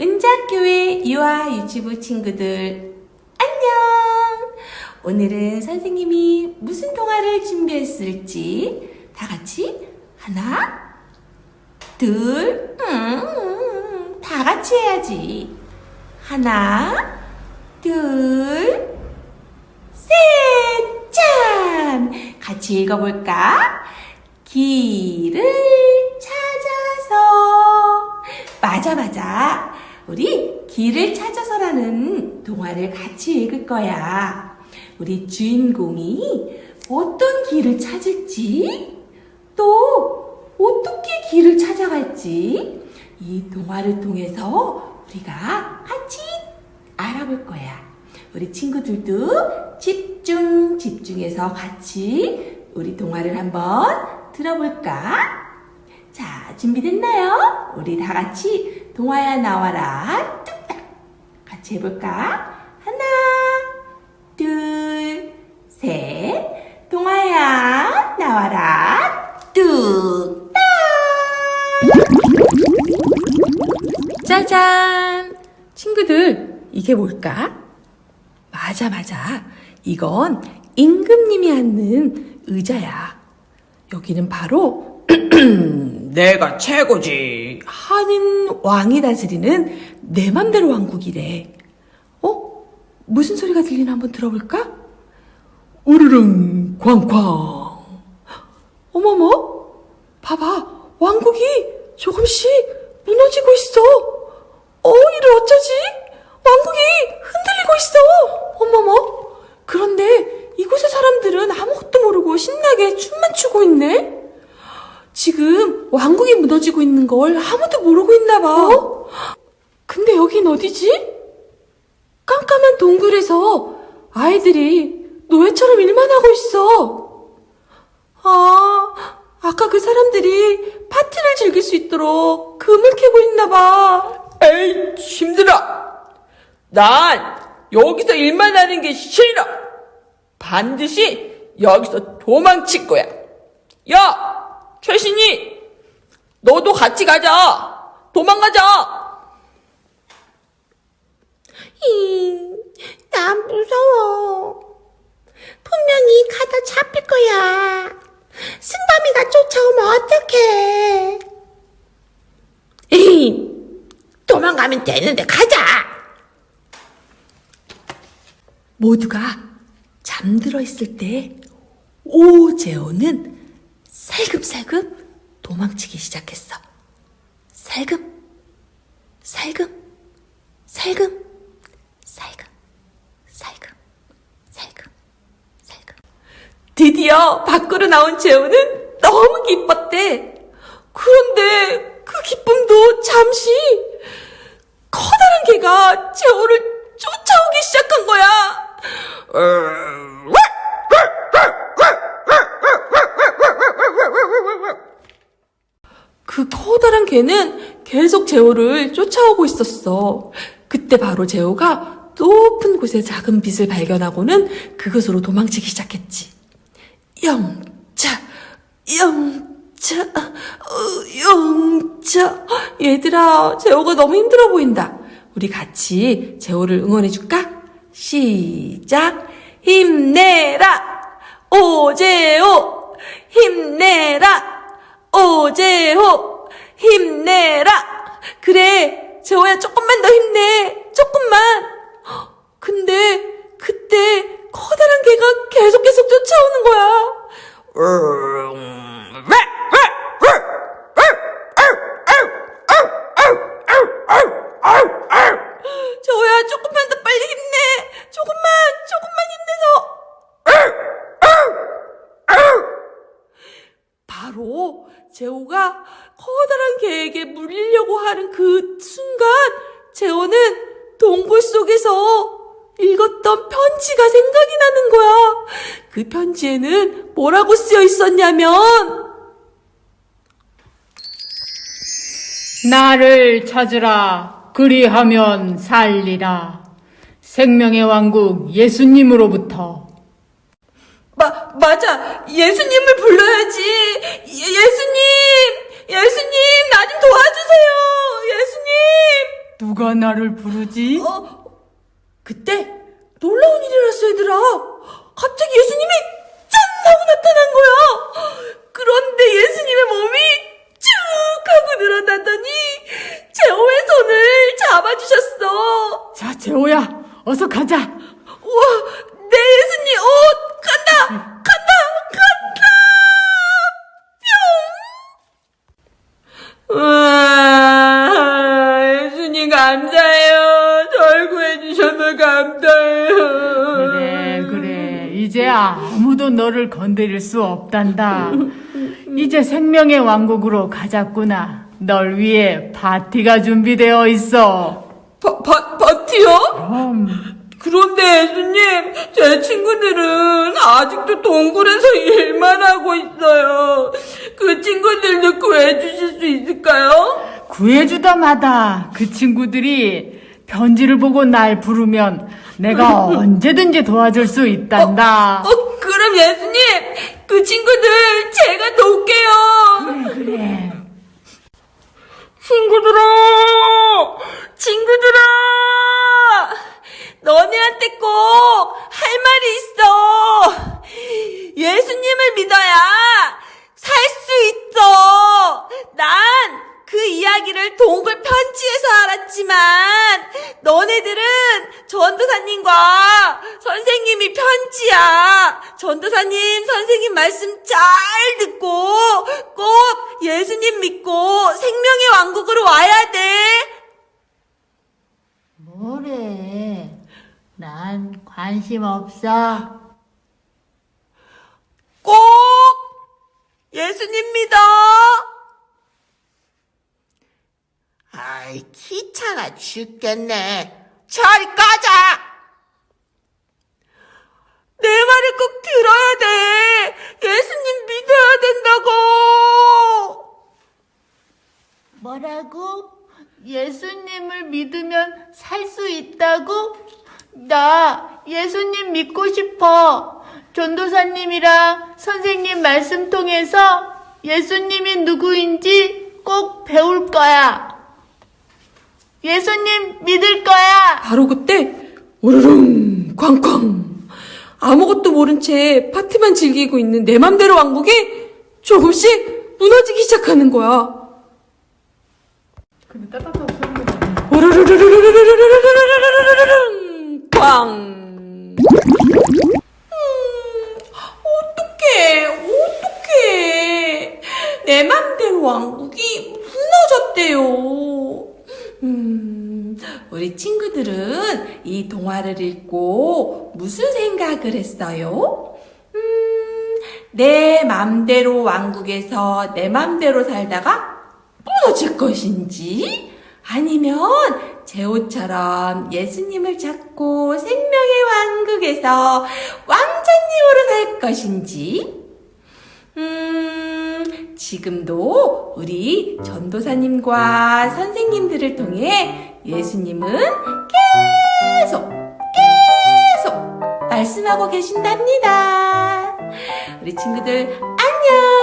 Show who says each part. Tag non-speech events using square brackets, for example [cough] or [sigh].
Speaker 1: 은작교회 유아 유치부 친구들 안녕! 오늘은 선생님이 무슨 동화를 준비했을지 다 같이 하나, 둘, 음, 다 같이 해야지. 하나, 둘, 셋, 짠! 같이 읽어볼까? 길을 찾아서. 맞아, 맞아. 우리 길을 찾아서라는 동화를 같이 읽을 거야. 우리 주인공이 어떤 길을 찾을지, 또 어떻게 길을 찾아갈지, 이 동화를 통해서 우리가 같이 알아볼 거야. 우리 친구들도 집중, 집중해서 같이 우리 동화를 한번 들어볼까? 자, 준비됐나요? 우리 다 같이 동화야 나와라. 같이 해볼까? 하나, 둘, 셋. 동화야 나와라. 짜잔! 친구들, 이게 뭘까? 맞아, 맞아. 이건 임금님이 앉는 의자야. 여기는 바로 [clears throat] 내가 최고지 하는 왕이 다스리는 내 맘대로 왕국이래. 어? 무슨 소리가 들리나 한번 들어볼까? 우르릉 쾅쾅. 어머머, 봐봐. 왕국이 조금씩 무너지고 있어. 어, 이를 어쩌지? 왕국이 흔들리고 있어. 어머머. 그런데 이곳의 사람들은 아무것도 모르고 신나게 춤만 추고 있네. 지금 왕국이 무너지고 있는 걸 아무도 모르고 있나 봐. 근데 여긴 어디지? 깜깜한 동굴에서 아이들이 노예처럼 일만 하고 있어. 아, 아까 그 사람들이 파티를 즐길 수 있도록 금을 캐고 있나 봐.
Speaker 2: 에이, 힘들어. 난 여기서 일만 하는 게 싫어. 반드시 여기서 도망칠 거야. 야, 최신이, 너도 같이 가자. 도망가자.
Speaker 1: 잉, 난 무서워. 분명히 가다 잡힐 거야. 승범이가 쫓아오면 어떡해. 에이, 도망가면 되는데 가자. 모두가 잠들어 있을 때 오재호는 살금살금 도망치기 시작했어. 살금, 살금, 살금, 살금, 살금, 살금, 살금. 드디어 밖으로 나온 재호는 너무 기뻤대. 그런데 그 기쁨도 잠시 커다란 개가 재호를 쫓아오기 시작한 거야. 그 커다란 개는 계속 재호를 쫓아오고 있었어. 그때 바로 재호가 높은 곳에 작은 빛을 발견하고는 그것으로 도망치기 시작했지. 영차, 영차, 어, 영차. 얘들아, 재호가 너무 힘들어 보인다. 우리 같이 재호를 응원해줄까? 시작! 힘내라! 오재호! 힘내라! 오재호! 힘내라! 그래, 재호야, 조금만 더 힘내! 조금만! 헉, 근데, 그때, 커다란 개가 계속 계속 쫓아오는 거야 조금만 더 빨리 힘내! 조금만, 조금만 힘내서! 바로 재호가 커다란 개에게 물리려고 하는 그 순간 재호는 동굴 속에서 읽었던 편지가 생각이 나는 거야. 그 편지에는 뭐라고 쓰여 있었냐면
Speaker 3: 나를 찾으라. 그리하면 살리라. 생명의 왕국 예수님으로부터.
Speaker 1: 마, 맞아. 예수님을 불러야지. 예, 예수님! 예수님! 나 좀 도와주세요! 예수님!
Speaker 3: 누가 나를 부르지?
Speaker 1: 어, 그때 놀라운 일이 났어, 얘들아. 갑자기 예수님이 짠! 하고 나타난 거야. 그런데 예수님의 몸이 쭉 하고 늘어나더니 제호의 손을 잡아주셨어.
Speaker 3: 자, 재호야, 어서 가자.
Speaker 1: 감사해요.
Speaker 3: 그래, 그래. 이제 아무도 너를 건드릴 수 없단다. 이제 생명의 왕국으로 가자꾸나. 널 위해 파티가 준비되어 있어.
Speaker 1: 바, 바, 바티요?
Speaker 3: 그럼.
Speaker 1: 그런데 예수님, 제 친구들은 아직도 동굴에서 일만 하고 있어요. 그 친구들도 구해주실 수 있을까요?
Speaker 3: 구해주다마다 그 친구들이 편지를 보고 날 부르면 내가 언제든지 도와줄 수 있단다.
Speaker 1: 어, 그럼 예수님, 그 친구들 제가 도울게요.
Speaker 3: 그래, 그래.
Speaker 1: 친구들아! 친구들아! 너네한테 꼭 할 말이 있어! 예수님을 믿어야 살 수 있어! 난 그 이야기를 동굴 편지에서 알았지만, 너네들은 전도사님과 선생님이 편지야! 전도사님, 선생님 말씀 잘 듣고, 꼭 예수님 믿고 생명의 왕국으로 와야 돼!
Speaker 3: 뭐래? 난 관심 없어.
Speaker 1: 꼭 예수님 믿어.
Speaker 4: 아이, 귀찮아 죽겠네. 저리 꺼져!
Speaker 1: 내 말을 꼭 들어야 돼. 예수님 믿어야 된다고.
Speaker 3: 뭐라고? 예수님을 믿으면 살 수 있다고? 나 예수님 믿고 싶어. 전도사님이랑 선생님 말씀 통해서 예수님이 누구인지 꼭 배울 거야. 예수님 믿을 거야.
Speaker 1: 바로 그때 우르릉 쾅쾅 아무것도 모른 채 파티만 즐기고 있는 내 맘대로 왕국이 조금씩 무너지기 시작하는 거야.
Speaker 3: 근데
Speaker 1: 우르르르르르르르르르르르르르르르르르 꽝. 음, 어떡해, 어떡해. 내 맘대로 왕국이 무너졌대요. 음, 우리 친구들은 이 동화를 읽고 무슨 생각을 했어요? 음, 내 맘대로 왕국에서 내 맘대로 살다가 무너질 것인지 아니면 제호처럼 예수님을 찾고 생명의 왕국에서 왕자님으로 살 것인지 음, 지금도 우리 전도사님과 선생님들을 통해 예수님은 계속, 계속 말씀하고 계신답니다. 우리 친구들, 안녕!